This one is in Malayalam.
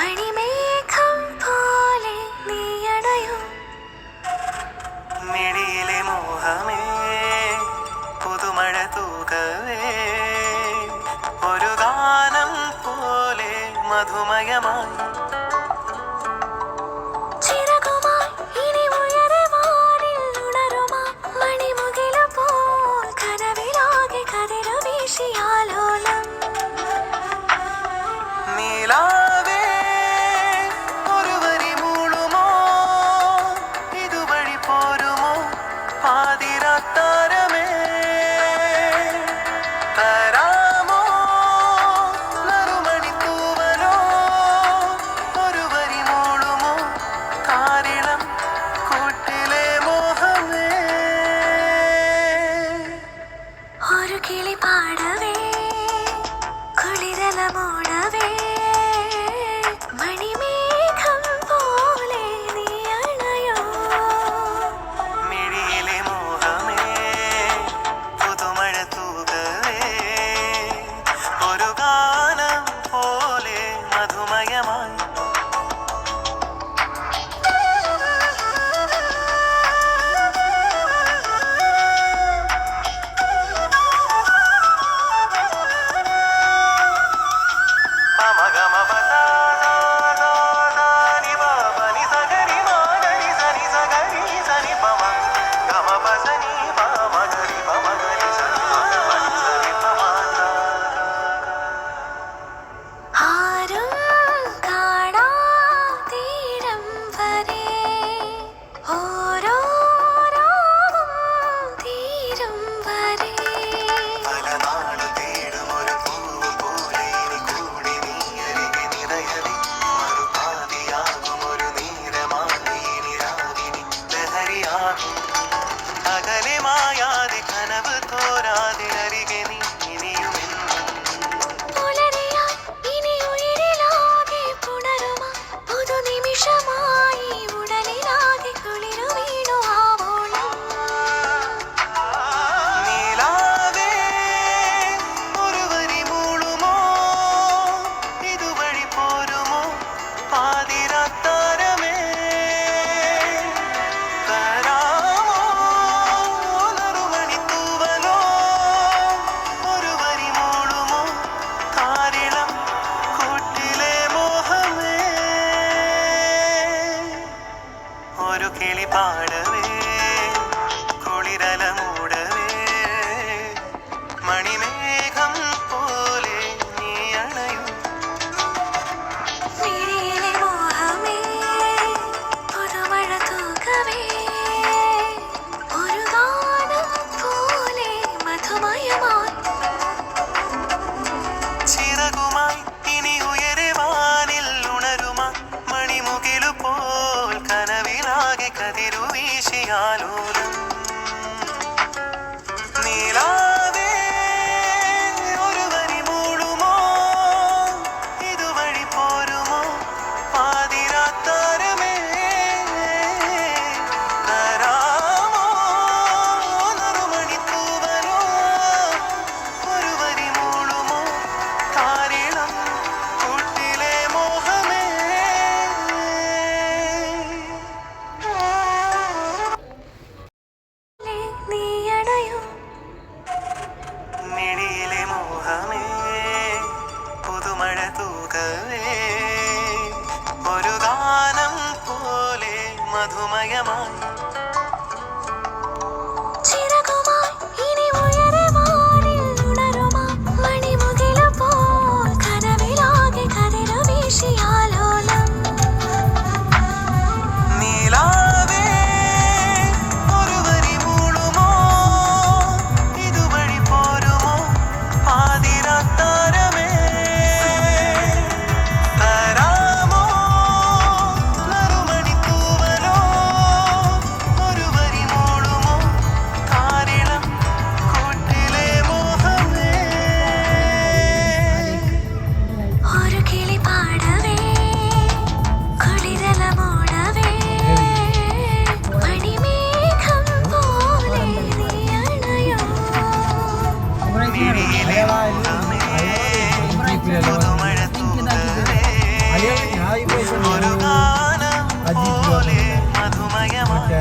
മണിമേഘം പോലെ നീയടയൂ? മിടിയിലെ മോഹമേ പുതുമഴ തൂകവേ. ഒരു ഗാനം പോലെ മധുമയമായി. നീലാ മധുമയമായി ഒരു ഗാനം പോലെ മധുമയമായ